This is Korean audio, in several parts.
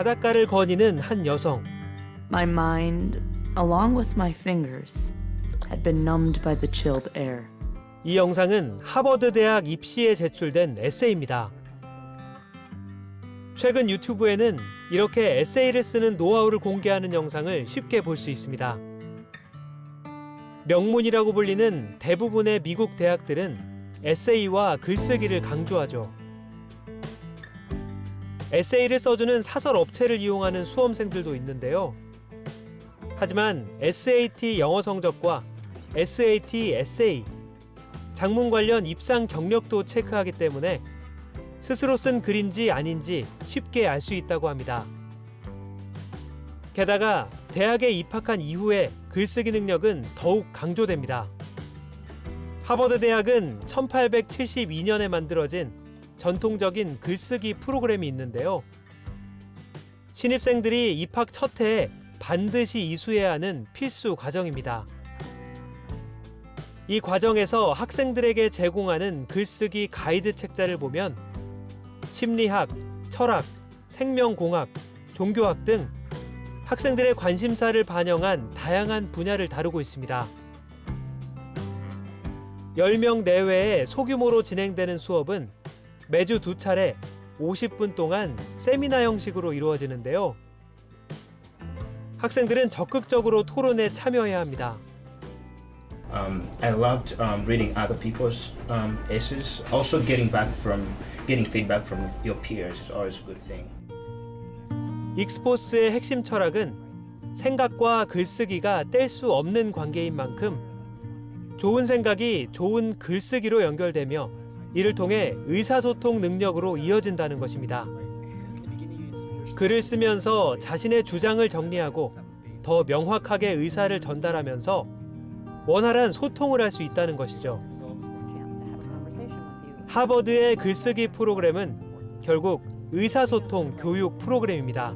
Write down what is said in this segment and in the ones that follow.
바닷가를 거니는 한 여성. My mind, along with my fingers, had been numbed by the chilled air. 이 영상은 하버드 대학 입시에 제출된 에세이입니다. 최근 유튜브에는 이렇게 에세이를 쓰는 노하우를 공개하는 영상을 쉽게 볼 수 있습니다. 명문이라고 불리는 대부분의 미국 대학들은 에세이와 글쓰기를 강조하죠. 에세이를 써주는 사설 업체를 이용하는 수험생들도 있는데요. 하지만 SAT 영어 성적과 SAT 에세이, 장문 관련 입상 경력도 체크하기 때문에 스스로 쓴 글인지 아닌지 쉽게 알 수 있다고 합니다. 게다가 대학에 입학한 이후에 글쓰기 능력은 더욱 강조됩니다. 하버드 대학은 1872년에 만들어진 전통적인 글쓰기 프로그램이 있는데요. 신입생들이 입학 첫 해에 반드시 이수해야 하는 필수 과정입니다. 이 과정에서 학생들에게 제공하는 글쓰기 가이드 책자를 보면 심리학, 철학, 생명공학, 종교학 등 학생들의 관심사를 반영한 다양한 분야를 다루고 있습니다. 10명 내외의 소규모로 진행되는 수업은 매주 두 차례 50분 동안 세미나 형식으로 이루어지는데요. 학생들은 적극적으로 토론에 참여해야 합니다. Um, I loved um, reading other people's um, essays. Also, getting back from getting feedback from your peers is always a good thing. 익스포스의 핵심 철학은 생각과 글쓰기가 뗄 수 없는 관계인 만큼 좋은 생각이 좋은 글쓰기로 연결되며 이를 통해 의사소통 능력으로 이어진다는 것입니다. 글을 쓰면서 자신의 주장을 정리하고 더 명확하게 의사를 전달하면서 원활한 소통을 할 수 있다는 것이죠. 하버드의 글쓰기 프로그램은 결국 의사소통 교육 프로그램입니다.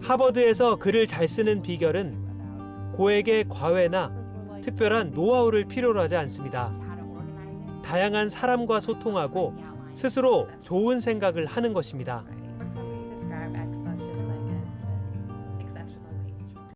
하버드에서 글을 잘 쓰는 비결은 고액의 과외나 특별한 노하우를 필요로 하지 않습니다. 다양한 사람과 소통하고 스스로 좋은 생각을 하는 것입니다.